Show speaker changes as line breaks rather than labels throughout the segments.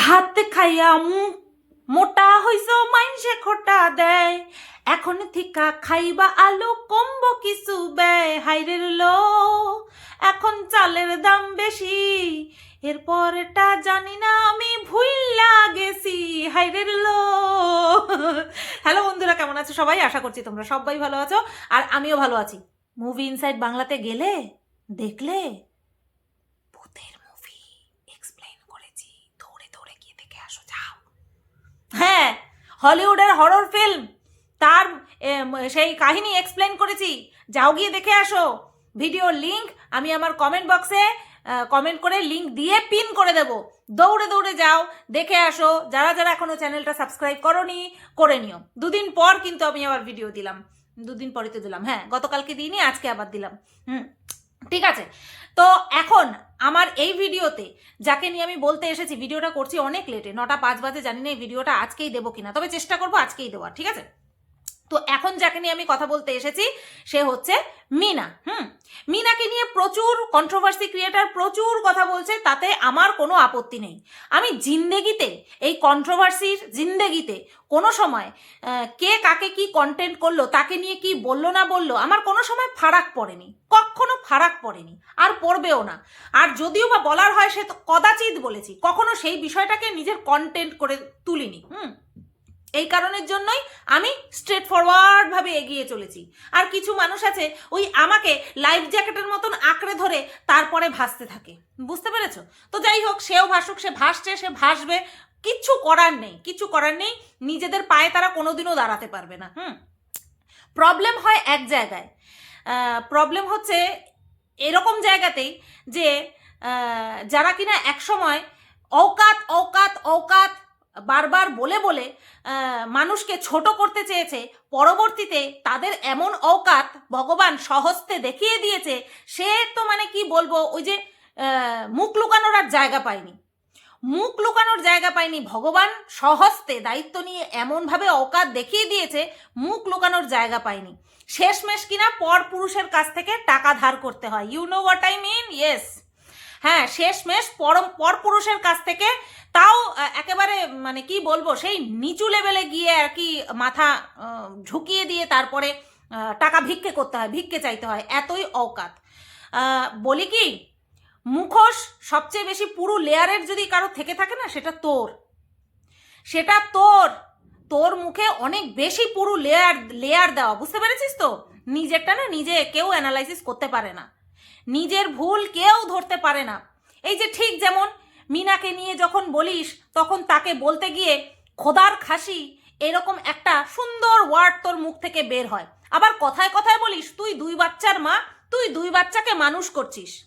ভাত খাইয়া মুখ মোটা হইছ মাইনসে খোটা দেয়। এখন থিকা খাইবা আলু, কম্ব কিছু ব্যয় হাইরের লো এখন চালের দাম বেশি। এরপর এটা জানি না আমি ভুইলা গেছি। হাইরের লো হ্যালো বন্ধুরা, কেমন আছো সবাই? আশা করছি তোমরা সবাই ভালো আছো। আর আমিও ভালো আছি। মুভি ইনসাইড বাংলাতে গেলে, দেখলে ভূতের মুভি এক্সপ্লেইন করেছি দৌড়ে দৌড়ে গিয়ে দেখে আসো যাও হ্যাঁ হলিউডের হরর ফিল্ম। তার সেই কাহিনী এক্সপ্লেন করেছি। যাও গিয়ে দেখে আসো। ভিডিও লিংক আমি আমার কমেন্ট বক্সে কমেন্ট করে লিংক দিয়ে পিন করে দেব। দৌড়ে দৌড়ে যাও, দেখে আসো। যারা যারা এখনও চ্যানেলটা সাবস্ক্রাইব করনি, করে নিও। দুদিন পর কিন্তু আমি আবার ভিডিও দিলাম। দুদিন পরে তো দিলাম। হ্যাঁ গতকালকে দিইনি, আজকে আবার দিলাম। হুম। ঠিক আছে? তো এখন আমার এই ভিডিওতে, যাকে নিয়ে আমি বলতে এসেছি, ভিডিওটা করছি অনেক লেটে নটা পাঁচ বাজে, জানি না এই ভিডিওটা আজকেই দেবো কিনা, তবে চেষ্টা করব আজকেই দেওয়া ঠিক আছে? তো এখন যাকে নিয়ে আমি কথা বলতে এসেছি, সে হচ্ছে মিনা, হুম? মিনাকে নিয়ে প্রচুর কন্ট্রোভার্সি ক্রিয়েটার প্রচুর কথা বলছে, তাতে আমার কোনো আপত্তি নেই। আমি জিন্দেগিতে, এই কন্ট্রোভার্সির জিন্দেগিতে কোনো সময় কে কাকে কি কন্টেন্ট করল, তাকে নিয়ে কি বলল না বলল, আমার কোনো সময় ফারাক পড়েনি। কখনো ফারাক পড়েনি, আর পড়বেও না। আর যদিও বা বলার হয় সে তো কদাচিৎ বলেছি, কখনো সেই বিষয়টাকে নিজের কন্টেন্ট করে তুলিনি, হুম? এই কারণের জন্যই আমি স্ট্রেট ফরওয়ার্ড ভাবে এগিয়ে চলেছি। আর কিছু মানুষ আছে, ওই আমাকে লাইফ জ্যাকেটের মতন আঁকড়ে ধরে তারপরে ভাসতে থাকে। বুঝতে পেরেছ? তো যাই হোক, সেও ভাসুক, সে ভাসছে, সে ভাসবে কিচ্ছু করার নেই কিচ্ছু করার নেই, নিজেদের পায়ে তারা কোনোদিনও দাঁড়াতে পারবে না, হুম? প্রবলেম হয় এক জায়গায়। প্রবলেম হচ্ছে এরকম জায়গাতেই যে যারা কিনা একসময় অকাত অকাত অকাত বারবার বলে বলে মানুষকে ছোট করতে চেয়েছে, পরবর্তীতে তাদের এমন অকাত ভগবান সহস্তে দেখিয়ে দিয়েছে, সে তো মানে কি বলব, ওই যে মুখ লুকানোর আর জায়গা পায়নি। মুখ লুকানোর জায়গা পায়নি, ভগবান সহস্তে দায়িত্ব নিয়ে এমনভাবে অকাত দেখিয়ে দিয়েছে, মুখ লুকানোর জায়গা পায়নি। শেষমেশ কিনা পর পুরুষের কাছ থেকে টাকা ধার করতে হয়। You know what I mean yes হ্যাঁ শেষমেশ পরম, পরপুরুষের কাছ থেকে তাও একেবারে মানে কি বলব, সেই নিচু লেভেলে গিয়ে আর কি মাথা ঝুঁকিয়ে দিয়ে তারপরে টাকা ভিক্ষে করতে হয়, ভিক্ষে চাইতে হয়, এতই অকাত। বলি কি, মুখোশ সবচেয়ে বেশি পুরো লেয়ারের যদি কারও থেকে থাকে না, সেটা তোর। সেটা তোর। তোর মুখে অনেক বেশি পুরো লেয়ার লেয়ার দেওয়া, বুঝতে পেরেছিস তো? নিজেরটা না, নিজে কেউ অ্যানালাইসিস করতে পারে না। নিজের ভুল কেউ ধরতে পারে না। এই যে ঠিক যেমন মিনাকে নিয়ে যখন বলিস, তখন তাকে বলতে গিয়ে খোদার খাসি এরকম একটা সুন্দর ওয়ার্ড তোর মুখ থেকে বের হয়। আবার কথায় কথায় বলিস, তুই দুই বাচ্চার মা, তুই দুই বাচ্চাকে মানুষ করছিস।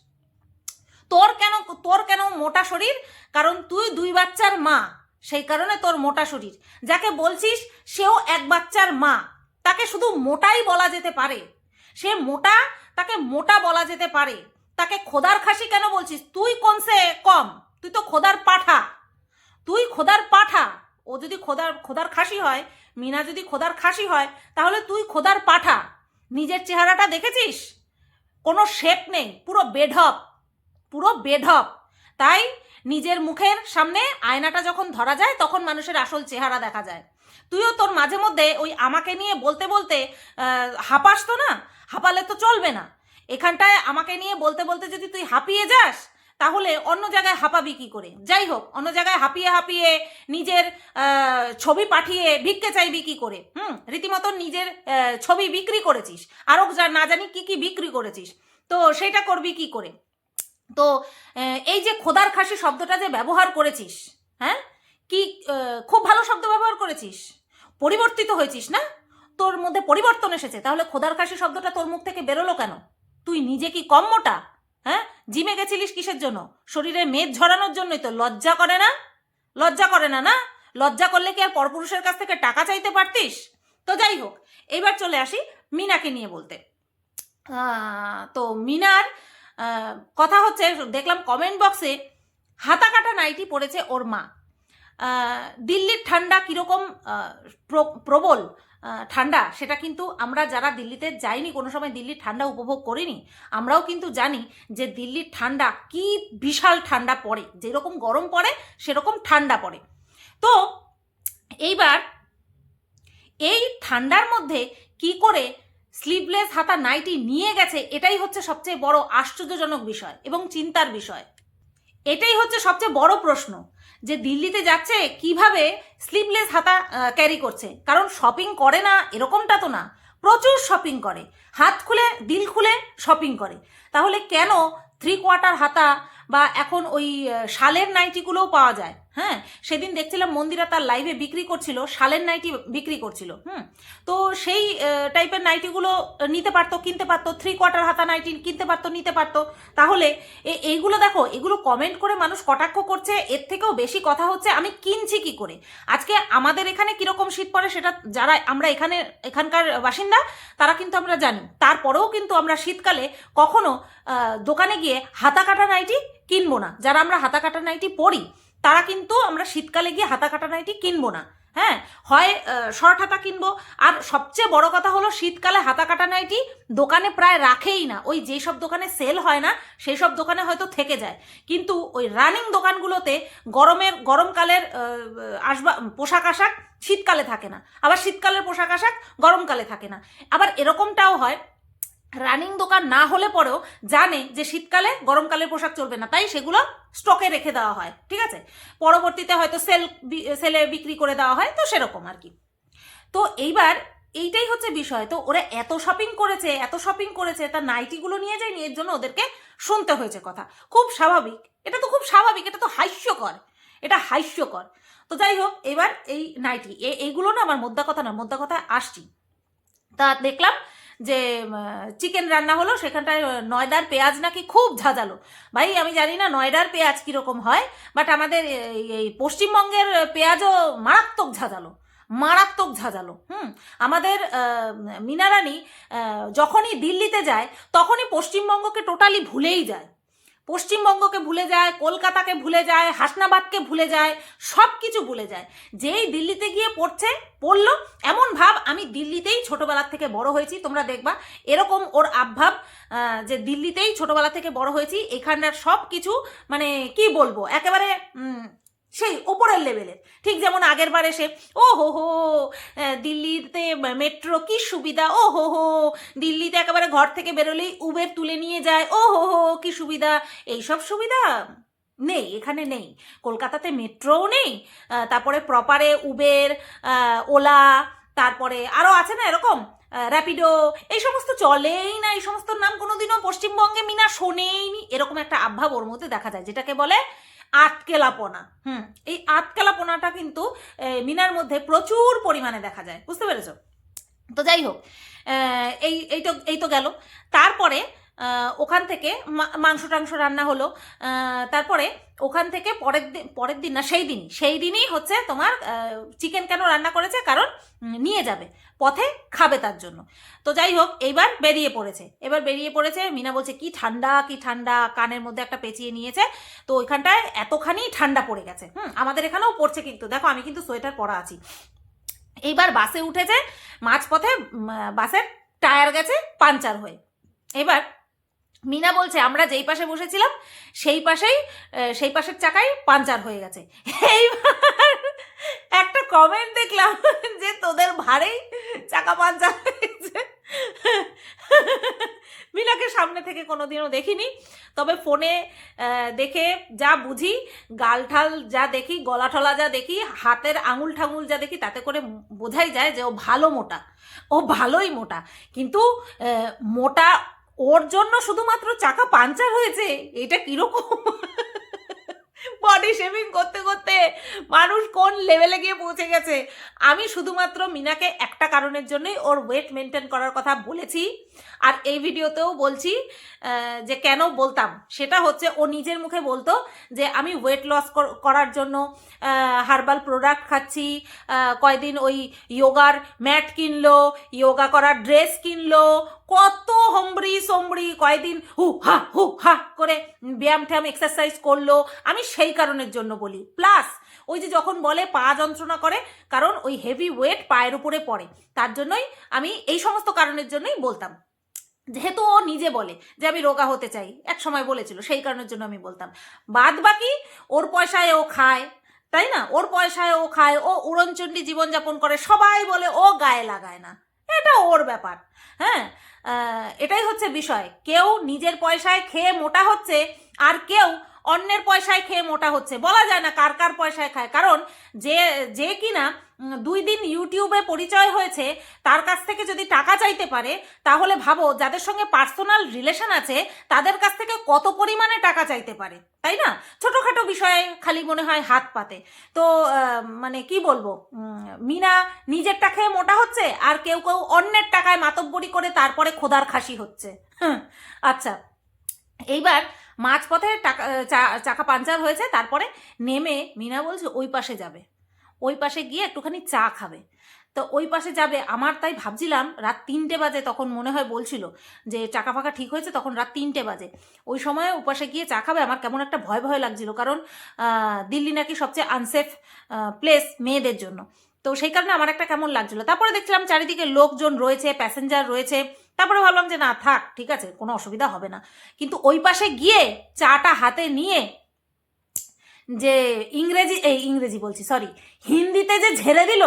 তোর কেন তোর কেন মোটা শরীর? কারণ তুই দুই বাচ্চার মা, সেই কারণে তোর মোটা শরীর। যাকে বলছিস, সেও এক বাচ্চার মা। তাকে শুধু মোটাই বলা যেতে পারে। সে মোটা তাকে মোটা বলা যেতে পারে। তাকে খোদার খাসি কেন বলছিস? তুই কোন সে? কম। তুই তো খোদার পাঠা। তুই খোদার পাঠা। ও যদি খোদার খোদার খাসি হয়, মিনা যদি খোদার খাসি হয়, তাহলে তুই খোদার পাঠা। নিজের চেহারাটা দেখেছিস? কোনো শেপ নেই। পুরো বেঢপ। পুরো বেঢপ। তাই নিজের মুখের সামনে আয়নাটা যখন ধরা যায়, তখন মানুষের আসল চেহারা দেখা যায়। তুইও তোর মাঝে মধ্যে ওই আমাকে নিয়ে বলতে বলতে হাঁপাস তো না? হাঁপালে তো চলবে না। এখানটায় আমাকে নিয়ে বলতে বলতে যদি তুই হাঁপিয়ে যাস, তাহলে অন্য জায়গায় হাঁপাবি কি করে? যাই হোক, অন্য জায়গায় হাঁপিয়ে হাঁপিয়ে নিজের ছবি পাঠিয়ে ভিক্ষে চাইবি কি করে? হুম, রীতিমতো নিজের ছবি বিক্রি করেছিস। আরও না জানি কি কি বিক্রি করেছিস। তো সেটা করবি কি করে? তো এই যে খোদার খাসি শব্দটা যে ব্যবহার করেছিস হ্যাঁ? কি খুব ভালো শব্দ ব্যবহার করেছিস? পরিবর্তিত হয়েছিস না? তোর মধ্যে পরিবর্তন এসেছে। তাহলে খোদার খাসি শব্দটা তোর মুখ থেকে বেরোলো কেন? তুই নিজে কি কম মোটা? হ্যাঁ? জিমে গেছিলিস কিসের জন্য? শরীরে মেদ ঝরানোর জন্যই তো লজ্জা করে না? লজ্জা করে না না? লজ্জা করলে কি আর পরপুরুষের কাছ থেকে টাকা চাইতে পারতিস? তো যাই হোক, এবার চলে আসি মিনাকে নিয়ে বলতে। তো মিনার কথা হচ্ছে, দেখলাম কমেন্ট বক্সে হাতা কাটা নাইটি পড়েছে ওর মা। দিল্লির ঠান্ডা কীরকম প্র- প্রবল ঠান্ডা, সেটা কিন্তু আমরা যারা দিল্লিতে যাইনি, কোনো সময় দিল্লির ঠান্ডা উপভোগ করিনি, আমরাও কিন্তু জানি যে দিল্লির ঠান্ডা কি বিশাল ঠান্ডা পড়ে, যেরকম গরম পড়ে, সেরকম ঠান্ডা পড়ে। তো, এইবার এই ঠান্ডার মধ্যে কি করে স্লিভলেস হাতা নাইটি নিয়ে গেছে, এটাই হচ্ছে সবচেয়ে বড় আশ্চর্যজনক বিষয় এবং চিন্তার বিষয়। এটাই হচ্ছে সবচেয়ে বড় প্রশ্ন যে দিল্লিতে যাচ্ছে, কীভাবে স্লিভলেস হাতা ক্যারি করছে? কারণ শপিং করে না, এরকমটা তো না। প্রচুর শপিং করে। হাত খুলে, দিল খুলে শপিং করে। তাহলে কেন থ্রি কোয়ার্টার হাতা বা এখন ওই শালের নাইটিগুলোও পাওয়া যায়? হ্যাঁ সেদিন দেখছিলাম মন্দিরা তার লাইভে বিক্রি করছিল, শালের নাইটি বিক্রি করছিল, হুম। তো সেই টাইপের নাইটিগুলো নিতে পারতো, কিনতে পারতো থ্রি কোয়ার্টার হাতা নাইটি কিনতে পারতো, নিতে পারতো। তাহলে এইগুলো দেখো, এগুলো কমেন্ট করে মানুষ কটাক্ষ করছে, এর থেকেও বেশি কথা হচ্ছে, আমি কিনছি কি করে? আজকে আমাদের এখানে কীরকম শীত পড়ে সেটা যারা, আমরা এখানে, এখানকার বাসিন্দা, তারা কিন্তু আমরা জানি। তারপরেও কিন্তু আমরা শীতকালে কখনো দোকানে গিয়ে হাতা কাটা নাইটি কিনবো না। যারা আমরা হাতা কাটা নাইটি পরি তারা কিন্তু আমরা শীতকালে গিয়ে হাতা কাটা নাইটি কিনবো না হ্যাঁ? হয় শর্ট হাতা কিনবো। আর সবচেয়ে বড় কথা হলো শীতকালে হাতা কাটা নাইটি দোকানে প্রায় রাখেই না। ওই যেই সব দোকানে সেল হয় না, সেই সব দোকানে হয়তো থেকে যায়। কিন্তু ওই রানিং দোকানগুলোতে গরমের, গরমকালের আসবা, পোশাক আশাক শীতকালে থাকে না। আবার শীতকালের পোশাক আশাক গরমকালে থাকে না। আবার এরকমটাও হয় রানিং দোকান না হলে পরেও জানে যে শীতকালে গরমকালের পোশাক চলবে না, তাই সেগুলো স্টকে রেখে দেওয়া হয়, ঠিক আছে? পরবর্তীতে হয়তো সেল সেলে বিক্রি করে দেওয়া হয়, তো সেরকম আর কি। তো এইবার এইটাই হচ্ছে বিষয়, তো ওরা এত শপিং করেছে, এত শপিং করেছে তার নাইটিগুলো নিয়ে যায়নি, এর জন্য ওদেরকে শুনতে হয়েছে কথা। খুব স্বাভাবিক, এটা তো খুব স্বাভাবিক, এটা তো হাস্যকর, এটা হাস্যকর। তো যাই হোক, এবার এই নাইটি এইগুলো না আমার মোদ্দা কথা না মোদ্দা কথা আসছি। তা দেখলাম যে চিকেন রান্না হলো, সেখানটায় নয়দার পেঁয়াজ নাকি খুব ঝাঁঝালো। ভাই, আমি জানি না নয়ডার পেঁয়াজ কীরকম হয় বাট আমাদের এই- পশ্চিমবঙ্গের পেঁয়াজও মারাত্মক ঝাঁঝালো মারাত্মক ঝাঁঝালো, হুম? আমাদের মিনারানি যখনই দিল্লিতে যায়, তখনই পশ্চিমবঙ্গকে টোটালি ভুলেই যায়। পশ্চিমবঙ্গকে ভুলে যায়, কলকাতাকে ভুলে যায়, হাসনাবাদকে ভুলে যায় সব কিছু ভুলে যায়। যেই দিল্লিতে গিয়ে পড়ছে, পড়ল, এমন ভাব আমি দিল্লিতেই ছোটবেলার থেকে বড় হয়েছি। তোমরা দেখবা, এরকম ওর আবভাব যে দিল্লিতেই ছোটোবেলা থেকে বড় হয়েছি, এখানকার সব কিছু মানে কি বলব, একেবারে সেই ওপরের লেভেলের ঠিক যেমন আগের বার এসে ও হো হো দিল্লিতে মেট্রো কি সুবিধা? ও হো হো দিল্লিতে একেবারে ঘর থেকে বেরোলেই উবের তুলে নিয়ে যায়। ও হো হো কি সুবিধা? এইসব সুবিধা নেই, এখানে নেই। কলকাতাতে মেট্রোও নেই তারপরে প্রপারে উবের ওলা তারপরে আরও আছে না এরকম র্যাপিডো এই সমস্ত চলেই না, এই সমস্ত নাম কোনোদিনও পশ্চিমবঙ্গে মিনা শোনেইনি। এরকম একটা আভাব ওর মধ্যে দেখা যায়, যেটাকে বলে আটকেলাপনা। হুম, এই আটকেলাপনাটা কিন্তু মিনার মধ্যে প্রচুর পরিমাণে দেখা যায়। বুঝতে পেরেছ? তো যাই হোক এই এই তো এই তো গেল। তারপরে ওখান থেকে মাংস টাংস রান্না হলো। তারপরে ওখান থেকে পরের দিন পরের দিন না, সেই দিনই সেই দিনই হচ্ছে তোমার চিকেন কেন রান্না করেছে? কারণ নিয়ে যাবে, পথে খাবে তার জন্য। তো যাই হোক, এইবার বেরিয়ে পড়েছে। এবার বেরিয়ে পড়েছে, মিনা বলছে, কি ঠান্ডা কি ঠান্ডা, কানের মধ্যে একটা পেঁচিয়ে নিয়েছে। তো ওইখানটায় এতখানি ঠান্ডা পড়ে গেছে। হুম, আমাদের এখানেও পড়ছে কিন্তু। দেখো, আমি কিন্তু সোয়েটার পরা আছি। এইবার বাসে উঠেছে, মাঝপথে বাসের টায়ার গেছে পাঞ্চার হয়ে। এবার মিনা বলছে, আমরা যেই পাশে বসেছিলাম, সেই পাশেই সেই পাশের চাকায় পাঞ্চার হয়ে গেছে। এইবার একটা কমেন্ট দেখলাম যে তোদের ভারেই চাকা পাঞ্চার হয়েছে। মিনাকে সামনে থেকে কোনোদিনও দেখিনি, তবে ফোনে দেখে যা বুঝি গালঠাল যা দেখি, গলা ঠলা যা দেখি, হাতের আঙুল ঠাঙুল যা দেখি, তাতে করে বোঝাই যায় যে ও ভালো মোটা। ও ভালোই মোটা। কিন্তু মোটা ওর জন্য শুধুমাত্র চাকা পাঞ্চার হয়েছে? এটা কীরকম? বডি শেভিং করতে করতে মানুষ কোন লেভেলে গিয়ে পৌঁছে গেছে? আমি শুধুমাত্র মিনাকে একটা কারণের জন্যই ওর ওয়েট মেনটেন করার কথা বলেছি। আর এই ভিডিওতেও বলছি যে কেন বলতাম? সেটা হচ্ছে ও নিজের মুখে বলতো যে আমি ওয়েট লস করার জন্য হার্বাল প্রোডাক্ট খাচ্ছি কয়দিন ওই যোগার ম্যাট কিনলো যোগা করার ড্রেস কিনলো, কত হম্বরি সম্বরি কয়দিন হু হা হু হা করে ব্যায়াম ট্যায়াম এক্সারসাইজ করল, আমি সেই কারণের জন্য বলি। প্লাস ওই যে যখন বলে পা যন্ত্রণা করে, কারণ ওই হেভি ওয়েট পায়ের উপরে পড়ে। তার জন্যই আমি এই সমস্ত কারণের জন্যই বলতাম। যেহেতু ও নিজে বলে যে আমি রোগা হতে চাই, এক সময় বলেছিল, সেই কারণের জন্য আমি বলতাম। বাদ বাকি ওর পয়সায় ও খায়, তাই না? ওর পয়সায় ও খায়, ও উড়নচণ্ডী জীবনযাপন করে, সবাই বলে ও গায়ে লাগায় না। এটা ওর ব্যাপার। হ্যাঁ এটাই হচ্ছে বিষয়। কেউ নিজের পয়সায় খেয়ে মোটা হচ্ছে আর কেউ অন্যের পয়সায় খেয়ে মোটা হচ্ছে। বলা যায় না কার কার পয়সায় খায়। কারণ যে যে কিনা দুই দিন ইউটিউবে পরিচয় হয়েছে, তার কাছ থেকে যদি টাকা চাইতে পারে, তাহলে ভাবো যাদের সঙ্গে পার্সোনাল রিলেশন আছে, তাদের কাছ থেকে কত পরিমাণে টাকা চাইতে পারে, তাই না? ছোটোখাটো বিষয়ে খালি মনে হয় হাত পাতে। তো মানে কি বলব? মিনা নিজেরটা খেয়ে মোটা হচ্ছে, আর কেউ কেউ অন্যের টাকায় মাতব্বরি করে তারপরে খোদার খাসি হচ্ছে। আচ্ছা। এইবার মাঝপথে টাকা চাকা পাঞ্চার হয়েছে, তারপরে নেমে মিনা বলছে, ওই পাশে যাবে। ওই পাশে গিয়ে একটুখানি চা খাবে। তো ওই পাশে যাবে, আমার তাই ভাবছিলাম, রাত তিনটে বাজে তখন মনে হয় বলছিল যে, চাকা ফাঁকা ঠিক হয়েছে? তখন রাত তিনটে বাজে। ওই সময় ওপাশে গিয়ে চা খাবে, আমার কেমন একটা ভয় ভয় লাগছিল। কারণ দিল্লি নাকি সবচেয়ে আনসেফ প্লেস মেয়েদের জন্য। তো সেই কারণে আমার একটা কেমন লাগছিল। তারপরে দেখছিলাম চারিদিকে লোকজন রয়েছে প্যাসেঞ্জার রয়েছে। তারপরে ভাবলাম যে, না, থাক, ঠিক আছে, কোনো অসুবিধা হবে না। কিন্তু ওই পাশে গিয়ে চাটা হাতে নিয়ে যে ইংরেজি, এই ইংরেজি বলছি সরি হিন্দিতে যে ঝেড়ে দিল,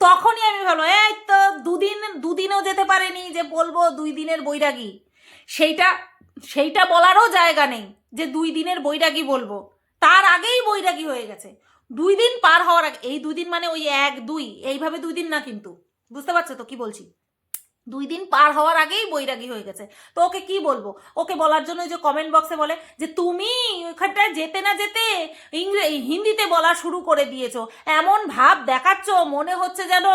তখনই আমি ভাবলাম, এই তো দুদিন, দুদিনও যেতে পারেনি যে বলব দুই দিনের বৈরাগী। সেইটা সেইটা বলারও জায়গা নেই যে দুই দিনের বৈরাগী বলব। তার আগেই বৈরাগী হয়ে গেছে। দুই দিন পার হওয়ার আগে, এই দুই দিন মানে ওই এক, দুই, এইভাবে দুই দিন না কিন্তু। বুঝতে পারছ তো কি বলছি? দুই দিন পার হওয়ার আগেই বৈরাগী হয়ে গেছে। তো ওকে কি বলব? ওকে বলার জন্য যে কমেন্ট বক্সে বলে যে, তুমি ওইখানটায় যেতে না যেতে ইংরে এই হিন্দিতে বলা শুরু করে দিয়েছ। এমন ভাব দেখাচ্ছ, মনে হচ্ছে যেন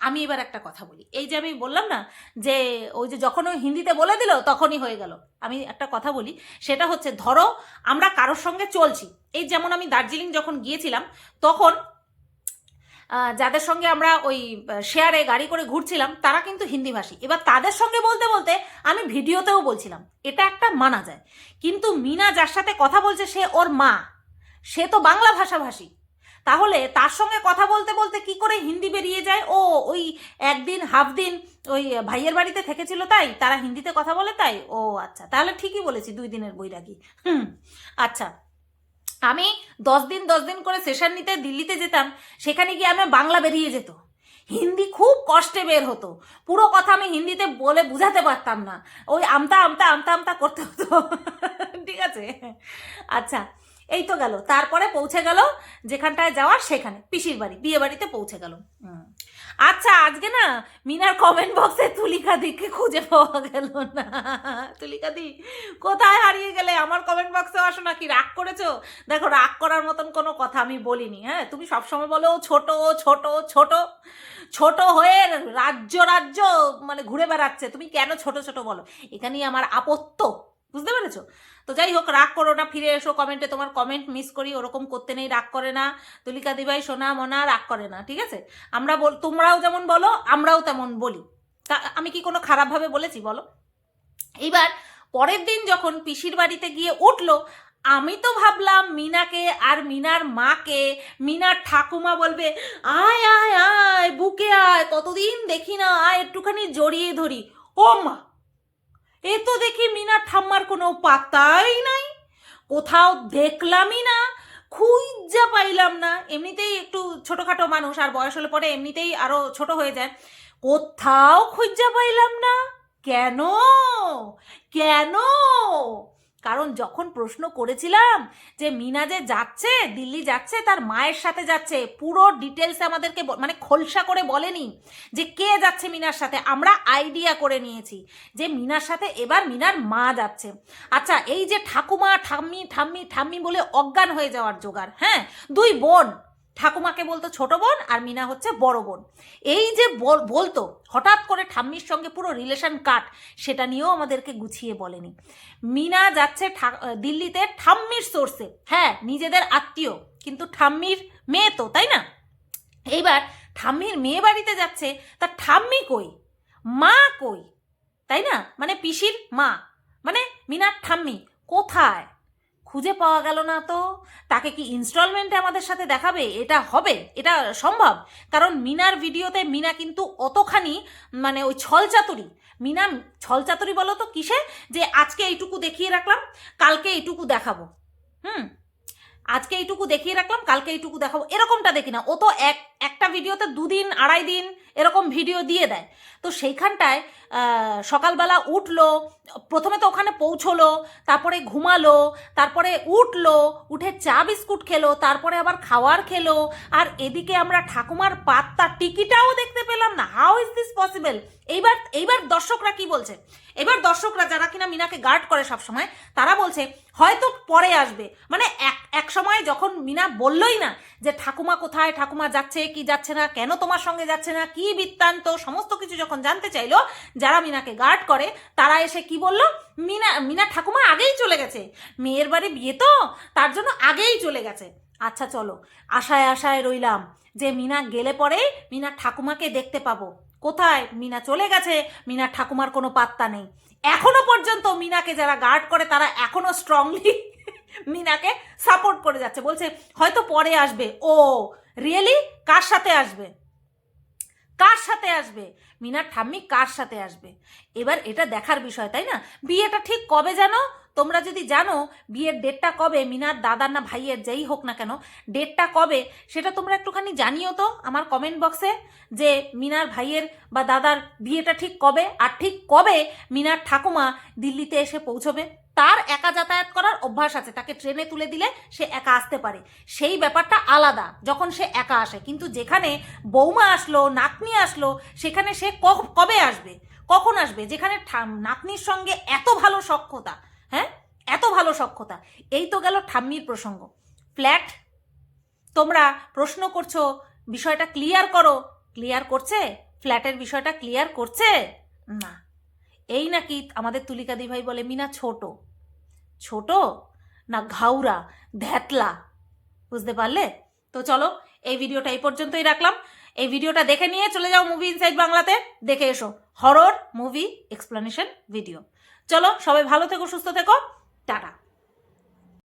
আমি এবার একটা কথা বলি। এই যে আমি বললাম না যে, ওই যে যখন ওই হিন্দিতে বলে দিল তখনই হয়ে গেল। আমি একটা কথা বলি, সেটা হচ্ছে ধরো আমরা কারোর সঙ্গে চলছি। এই যেমন আমি দার্জিলিং যখন গিয়েছিলাম, তখন যাদের সঙ্গে আমরা ওই শেয়ারে গাড়ি করে ঘুরছিলাম, তারা কিন্তু হিন্দিভাষী। এবার তাদের সঙ্গে বলতে বলতে আমি ভিডিওতেও বলছিলাম, এটা একটা মানা যায়। কিন্তু মিনা যার সাথে কথা বলছে, সে ওর মা। সে তো বাংলা ভাষাভাষী। তাহলে তার সঙ্গে কথা বলতে বলতে কি করে হিন্দি বেরিয়ে যায়? ও ওই একদিন হাফ দিন ওই ভাইয়ের বাড়িতে থেকেছিল তাই, তারা হিন্দিতে কথা বলে তাই? ও আচ্ছা তাহলে ঠিকই বলেছি দুই দিনের বৈরাগী। হুম আচ্ছা। আমি দশ দিন দশ দিন করে সেশন নিতে দিল্লিতে যেতাম, সেখানে গিয়ে আমার বাংলা বেরিয়ে যেত। হিন্দি খুব কষ্টে বের হতো। পুরো কথা আমি হিন্দিতে বলে বুঝাতে পারতাম না। ওই আমতা আমতা আমতা আমতা করতে হতো। ঠিক আছে? আচ্ছা এই তো গেল। তারপরে পৌঁছে গেল, যেখানটায় যাওয়ার সেখানে, পিসির বাড়ি বিয়ে বাড়িতে পৌঁছে গেল। আচ্ছা আজকে না মিনার কমেন্ট বক্সে তুলিকা দিকে খুঁজে পাওয়া গেল না। তুলিকা দি, কোথায় হারিয়ে গেলে? আমার কমেন্ট বক্সে আসো নাকি? রাগ করেছ? দেখো, রাগ করার মতন কোনো কথা আমি বলিনি হ্যাঁ? তুমি সবসময় বলো, ছোট ছোট ছোট ছোট হয়ে রাজ্য রাজ্য মানে ঘুরে বেড়াচ্ছে। তুমি কেন ছোট ছোট বলো? এখানেই আমার আপত্ত। বুঝতে পেরেছ? তো যাই হোক, রাগ করো না, ফিরে এসো কমেন্টে। তোমার কমেন্ট মিস করি, ওরকম করতে নেই, রাগ করে না। তুলিকা দিবাই সোনা মোনা, রাগ করে না, ঠিক আছে? আমরা বল, তোমরাও যেমন বলো, আমরাও তেমন বলি। তা আমি কি কোনো খারাপভাবে বলেছি, বলো? এইবার পরের দিন যখন পিসির বাড়িতে গিয়ে উঠল, আমি তো ভাবলাম মিনাকে আর মিনার মাকে মিনার ঠাকুমা বলবে, আয় আয় আয়, বুকে আয়, কতদিন দেখি না, আয়, একটুখানি জড়িয়ে ধরি। ও মা! এ তো দেখি মিনা ঠাম্মার কোনো পাতাই নাই। কোথাও দেখলামই না, খুঁজা পাইলাম না। এমনিতেই একটু ছোটোখাটো মানুষ, আর বয়স হলে পরে এমনিতেই আরও ছোট হয়ে যায়। কোথাও খুঁজা পাইলাম না। কেন? কেন? কারণ যখন প্রশ্ন করেছিলাম যে মিনা যে যাচ্ছে, দিল্লি যাচ্ছে, তার মায়ের সাথে যাচ্ছে, পুরো ডিটেলস আমাদেরকে মানে খোলসা করে বলেনি যে কে যাচ্ছে মিনার সাথে, আমরা আইডিয়া করে নিয়েছি যে মিনার সাথে এবার মিনার মা যাচ্ছে। আচ্ছা এই যে ঠাকুমা, ঠাম্মি ঠাম্মি ঠাম্মি বলে অজ্ঞান হয়ে যাওয়ার জোগাড় হ্যাঁ? দুই বোন ঠাকুমাকে বলতো ছোট বোন আর মিনা হচ্ছে বড় বোন। এই যে বল- বলতো, হঠাৎ করে ঠাম্মির সঙ্গে পুরো রিলেশন কাট, সেটা নিয়েও আমাদেরকে গুছিয়ে বলেনি। মিনা যাচ্ছে দিল্লিতে ঠাম্মির সোর্সে হ্যাঁ নিজেদের আত্মীয়, কিন্তু ঠাম্মির মেয়ে তো, তাই না? এইবার ঠাম্মির মেয়ে বাড়িতে যাচ্ছে, তা ঠাম্মি কই? মা কই? তাই না? মানে পিসির মা। মানে মিনার ঠাম্মি, কোথায়? খুঁজে পাওয়া গেল না তো। তাকে কি ইনস্টলমেন্টে আমাদের সাথে দেখাবে? এটা হবে, এটা সম্ভব। কারণ মিনার ভিডিওতে মিনা কিন্তু অতখানি মানে ওই ছলচাতুরি মিনা ছলচাতুরি বলো তো কিসে যে আজকে এইটুকু দেখিয়ে রাখলাম, কালকে এইটুকু দেখাবো। হুম? আজকে এইটুকু দেখিয়ে রাখলাম, কালকে এইটুকু দেখাবো। এরকমটা দেখি না। ও তো এক একটা ভিডিওতে দুদিন, আড়াই দিন এরকম ভিডিও দিয়ে দেয়। তো সেইখানটায় সকালবেলা উঠল, প্রথমে তো ওখানে পৌঁছলো, তারপরে ঘুমালো, তারপরে উঠল, উঠে চা বিস্কুট খেলো, তারপরে আবার খাওয়ার খেলো, আর এদিকে আমরা ঠাকুমার পাত্তা টিকিটাও দেখতে পেলাম না। হাউ ইজ দিস পসিবল এইবার এইবার দর্শকরা কি বলছে? এবার দর্শকরা যারা কিনা মিনাকে গার্ড করে সব সময় তারা বলছে, হয়তো পরে আসবে। মানে এক এক সময় যখন মিনা বললই না যে ঠাকুমা কোথায়, ঠাকুমা যাচ্ছে কি যাচ্ছে না, কেন তোমার সঙ্গে যাচ্ছে না, কি বৃত্তান্ত, সমস্ত কিছু যখন জানতে চাইলো, যারা মিনাকে গার্ড করে, তারা এসে কি বলল? মিনা মিনা ঠাকুমা আগেই চলে গেছে। মেয়ের বাড়ি বিয়ে তো, তার জন্য আগেই চলে গেছে। আচ্ছা চলো, আশায় আশায় রইলাম যে মিনা গেলে পরে মিনা ঠাকুমাকে দেখতে পাবো। কোথায়? মিনা চলে গেছে, মিনা ঠাকুমার কোনো পাত্তা নেই। এখনও পর্যন্ত মিনাকে যারা গার্ড করে, তারা এখনও স্ট্রংলি মিনাকে সাপোর্ট করে যাচ্ছে। বলছে, হয়তো পরে আসবে। ও রিয়েলি কার সাথে আসবে? কার সাথে আসবে? মিনার ঠাম্মি কার সাথে আসবে? এবার এটা দেখার বিষয়, তাই না? বিয়েটা ঠিক কবে জানো? তোমরা যদি জানো, বিয়ের ডেটটা কবে, মিনার দাদার না ভাইয়ের, যেই হোক না কেন, ডেটটা কবে, সেটা তোমরা একটুখানি জানিও তো আমার কমেন্ট বক্সে যে মিনার ভাইয়ের বা দাদার বিয়েটা ঠিক কবে, আর ঠিক কবে মিনার ঠাকুমা দিল্লিতে এসে পৌঁছবে? তার একা যাতায়াত করার অভ্যাস আছে। তাকে ট্রেনে তুলে দিলে সে একা আসতে পারে। সেই ব্যাপারটা আলাদা, যখন সে একা আসে। কিন্তু যেখানে বৌমা আসলো, নাতনি আসলো, সেখানে সে কবে আসবে? কখন আসবে? যেখানে নাতনির সঙ্গে এত ভালো সক্ষতা হ্যাঁ? এত ভালো সক্ষতা এই তো গেল ঠাম্মির প্রসঙ্গ। ফ্ল্যাট, তোমরা প্রশ্ন করছ, বিষয়টা ক্লিয়ার করো। ক্লিয়ার করছে? ফ্ল্যাটের বিষয়টা ক্লিয়ার করছে? না। এই নাকি আমাদের তুলিকাদি ভাই বলে, মিনা ছোট। ছোট না ঘাউরা, ধ্যাতলা, বুঝতে পারলে? তো চলো, এই ভিডিওটা এই পর্যন্তই রাখলাম। এই ভিডিওটা দেখে নিয়ে চলে যাও মুভি ইনসাইড বাংলাতে। দেখে এসো হরর মুভি এক্সপ্লানেশন ভিডিও চলো, সবাই ভালো থেকো, সুস্থ থেকো। টাটা।